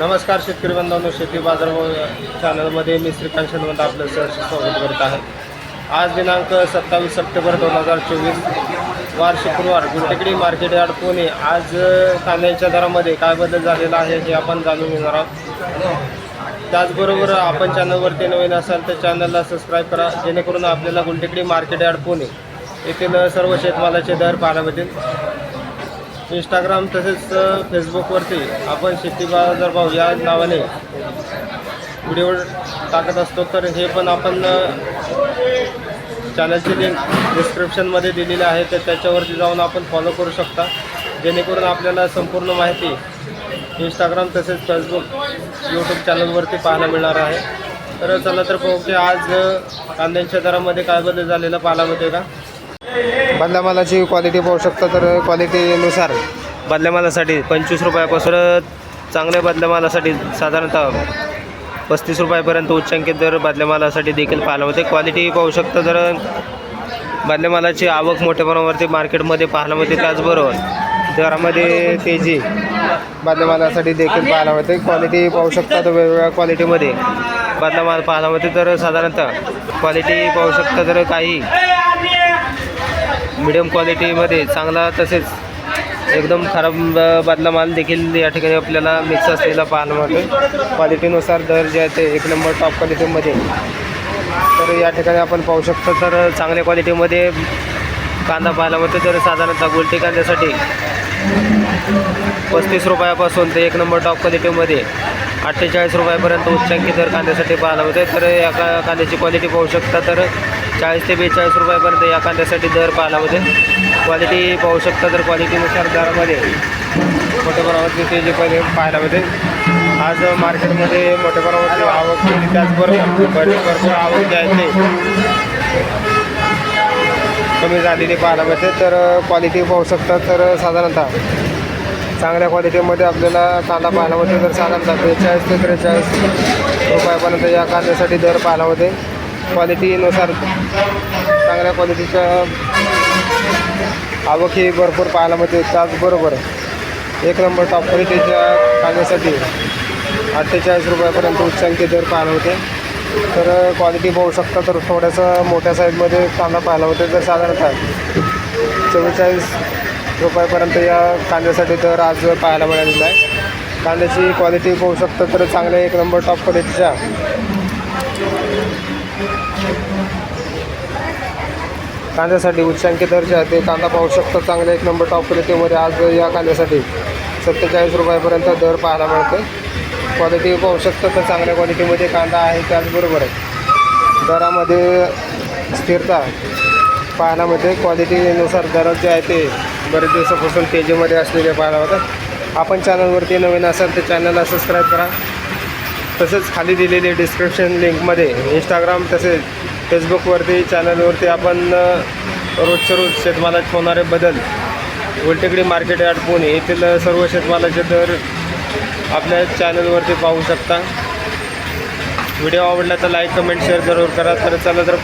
नमस्कार शेतकरी बांधवांनो शेती बाजार चॅनलमध्ये मी श्रीकांत शनवंत आपलं सहर्ष स्वागत करत आहे. आज दिनांक सत्तावीस सप्टेंबर दोन हजार चोवीस वार शुक्रवार गुंटेकडी मार्केट यार्ड पुणे. आज अ, कांद्याच्या दरामध्ये काय बदल झालेला आहे हे आपण जाणून घेणार आहोत. त्याचबरोबर आपण चॅनलवरती नवीन असाल तर चॅनलला सबस्क्राईब करा जेणेकरून आपल्याला गुंटेकडी मार्केट यार्ड पुणे येथील सर्व शेतमालाचे दर पाहायला मिळतील इंस्टाग्राम तसेच फेसबुकवरती आपण शेती बाजार भाव या नावाने व्हिडिओ टाकत असतो. तर हे पण आपण चॅनलची लिंक डिस्क्रिप्शनमध्ये दिलेली आहे. तर त्याच्यावरती जाऊन आपण फॉलो करू शकता. जेणेकरून आपल्याला संपूर्ण माहिती इंस्टाग्राम तसेच फेसबुक यूट्यूब चॅनलवरती पाहायला मिळणार आहे. तर चला तर पाहू की आज कांद्यांच्या दरामध्ये काय बदल झालेला पाहायला मिळते का? बदल्या मालाची क्वालिटी पाहू शकता तर क्वालिटीनुसार बदल्या मालासाठी पंचवीस रुपयापासून चांगल्या बदल्या मालासाठी साधारणतः पस्तीस रुपयापर्यंत उच्चांकित दर बदल्या मालासाठी देखील पाहायला मिळते. क्वालिटी पाहू शकता तर बदल्या मालाची आवक मोठ्या प्रमाणावरती मार्केटमध्ये पाहायला मिळते. त्याचबरोबर दरामध्ये तेजी बदल्या मालासाठी देखील पाहायला मिळते. क्वालिटी पाहू शकता तर वेगवेगळ्या क्वालिटीमध्ये बदला माल पाहायला मिळते. तर साधारणतः क्वालिटी पाहू शकता तर काही मिडियम क्वालिटीमध्ये चांगला तसेच एकदम खराब बादला माल देखील या ठिकाणी आपल्याला मिक्स असलेला पाहायला मिळतो क्वालिटीनुसार दर जे आहे ते एक नंबर टॉप क्वालिटीमध्ये तर या ठिकाणी आपण पाहू शकतो तर चांगल्या क्वालिटीमध्ये कांदा पाहायला मिळतो तर साधारणतः गुलटी कांद्यासाठी पस्तीस रुपयापासून ते एक नंबर टॉप क्वालिटीमध्ये अठ्ठेचाळीस रुपयापर्यंत उच्चांकी दर कांद्यासाठी पाहायला मिळते तर या का कांद्याची क्वालिटी पाहू शकता तर चाळीस ते बेचाळीस रुपयापर्यंत या कांद्यासाठी दर पाहायला मिळते क्वालिटी पाहू शकता तर क्वालिटीनुसार दरामध्ये मोठ्या प्रमाणात ते जे पहिले पाहायला मिळते आज मार्केटमध्ये मोठ्या प्रमाणात आवक केली. त्याचबरोबर भरपूर आवक जी कमी झालेली पाहायला मिळते तर क्वालिटी पाहू शकता तर साधारणतः चांगल्या क्वालिटीमध्ये आपल्याला कांदा पाहायला मिळते. तर साधारणतः बेचाळीस ते त्रेचाळीस रुपयापर्यंत या कांद्यासाठी दर पाहायला मिळते. क्वालिटीनुसार चांगल्या क्वालिटीच्या आवक ही भरपूर पाहायला मिळते. त्याचबरोबर एक नंबर टॉप क्वालिटीच्या कांद्यासाठी अठ्ठेचाळीस रुपयापर्यंत उच्चांकी दर पाहायला होते तर क्वालिटी पाहू शकता तर थोड्यासा मोठ्या साईजमध्ये कांदा पाहायला होते तर साधारणतः चव्वेचाळीस रुपयापर्यंत या कांद्यासाठी दर आज पाहायला मिळालेला आहे. कांद्याची क्वालिटी पाहू शकता तर चांगल्या एक नंबर टॉप क्वालिटीच्या कांद्यासाठी उच्चांकी दर जे आहे ते कांदा पाहू शकता चांगल्या एक नंबर टॉप क्वालिटीमध्ये आज या कांद्यासाठी सत्तेचाळीस रुपयापर्यंत दर पाहायला मिळते क्वालिटी पाहू शकतो. तर चांगल्या क्वालिटीमध्ये कांदा आहे त्याचबरोबर दरामध्ये स्थिरता पाहायला मिळते क्वालिटीनुसार दर जे आहे ते बरेच दिवसापासून तेजीमध्ये असलेले पाहायला होतं आपण चॅनलवरती नवीन असाल तर चॅनलला सबस्क्राईब करा. तसेच खाली दिलेली डिस्क्रिप्शन लिंकमध्ये इंस्टाग्राम तसेच फेसबुकवरती चॅनलवरती आपण रोजच्या रोज शेतमालात होणारे बदल उलटेकडी मार्केट यार्ड पुणे येथील सर्व शेतमालाचे दर आपल्या चॅनलवरती पाहू शकता. व्हिडिओ आवडला तर लाईक कमेंट शेअर जरूर करा. तर चला तर